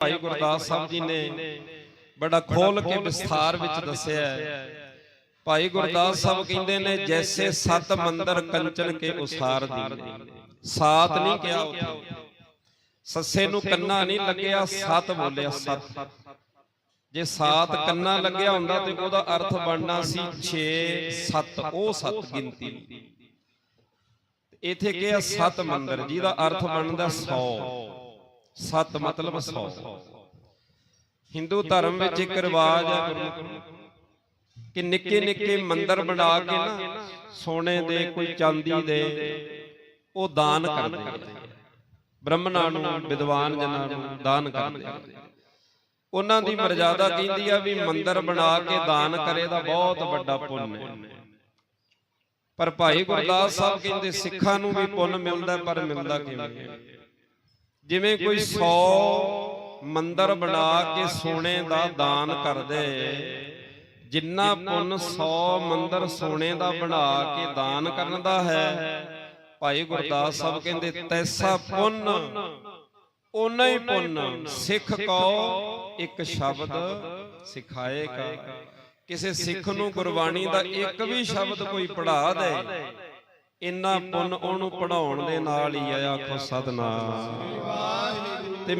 ਭਾਈ ਗੁਰਦਾਸ ਸਾਹਿਬ ਜੀ ਨੇ ਬੜਾ ਖੋਲ ਕੇ ਵਿਸਥਾਰ ਵਿੱਚ ਦੱਸਿਆ ਹੈ। ਭਾਈ ਗੁਰਦਾਸ ਸਾਹਿਬ ਕਹਿੰਦੇ ਨੇ ਜੈਸੇ ਸਤ ਮੰਦਰ ਕੰਚਨ ਕੇ ਉਸਾਰ ਦੀ ਸਾਤ ਨਹੀਂ ਕਿਹਾ ਉੱਥੇ। ਸੱਸੇ ਨੂੰ ਕੰਨਾ ਨਹੀਂ ਲੱਗਿਆ ਸਤ ਬੋਲਿਆ ਸਤ। ਜੇ ਸਾਤ ਕੰਨਾ ਲੱਗਿਆ ਹੁੰਦਾ ਤੇ ਉਹਦਾ ਅਰਥ ਬਣਨਾ ਸੀ 6 7 ਉਹ ਸੱਤ ਗਿਣਤੀ। ਇਥੇ ਕਿਹਾ ਸਤ ਮੰਦਰ ਜਿਹਦਾ ਅਰਥ ਬਣਦਾ 100 ਸਤ ਮਤਲਬ 100 ਹਿੰਦੂ ਧਰਮ ਵਿੱਚ ਇੱਕ ਰਿਵਾਜ ਹੈ ਕਿ ਨਿੱਕੇ ਨਿੱਕੇ ਮੰਦਰ ਬਣਾ ਕੇ ਨਾ ਸੋਨੇ ਦੇ ਕੋਈ ਚਾਂਦੀ ਦੇ ਉਹ ਦਾਨ ਕਰਦੇ ਬ੍ਰਾਹਮਣਾਂ ਨੂੰ ਵਿਦਵਾਨ ਜਨਾਂ ਨੂੰ ਦਾਨ ਕਰਦੇ ਉਹਨਾਂ ਦੀ ਮਰਜ਼ਾਦਾ ਕਹਿੰਦੀ ਆ ਵੀ ਮੰਦਰ ਬਣਾ ਕੇ ਦਾਨ ਕਰੇ ਦਾ ਬਹੁਤ ਵੱਡਾ ਪੁੰਨ ਹੈ। ਪਰ ਭਾਈ ਗੁਰਦਾਸ ਸਾਹਿਬ ਕਹਿੰਦੇ ਸਿੱਖਾਂ ਨੂੰ ਵੀ ਪੁੰਨ ਮਿਲਦਾ ਪਰ ਮਿਲਦਾ ਕਿਵੇਂ? ਜਿਵੇਂ ਕੋਈ 100 ਮੰਦਰ ਬਣਾ ਕੇ ਸੋਨੇ ਦਾ ਦਾਨ ਕਰਦੇ ਜਿੰਨਾ ਪੁੰਨ 100 ਮੰਦਰ ਸੋਨੇ ਦਾ ਬਣਾ ਕੇ ਦਾਨ ਕਰਨ ਦਾ ਹੈ। ਭਾਈ ਗੁਰਦਾਸ ਸਾਹਿਬ ਕਹਿੰਦੇ ਤੈਸਾ ਪੁੰਨ ਓਨਾ ਹੀ ਪੁੰਨ ਸਿੱਖ ਕੋ ਇੱਕ ਸ਼ਬਦ ਸਿਖਾਏਗਾ। ਕਿਸੇ ਸਿੱਖ ਨੂੰ ਗੁਰਬਾਣੀ ਦਾ ਇੱਕ ਵੀ ਸ਼ਬਦ ਕੋਈ ਪੜ੍ਹਾ ਦੇ। ਇੰਨਾ ਪੁੰਨ ਉਹਨੂੰ ਪੜਾਉਣ ਦੇ ਨਾਲ ਹੀ ਆ ਆਖੋ ਸਤਨਾਮ।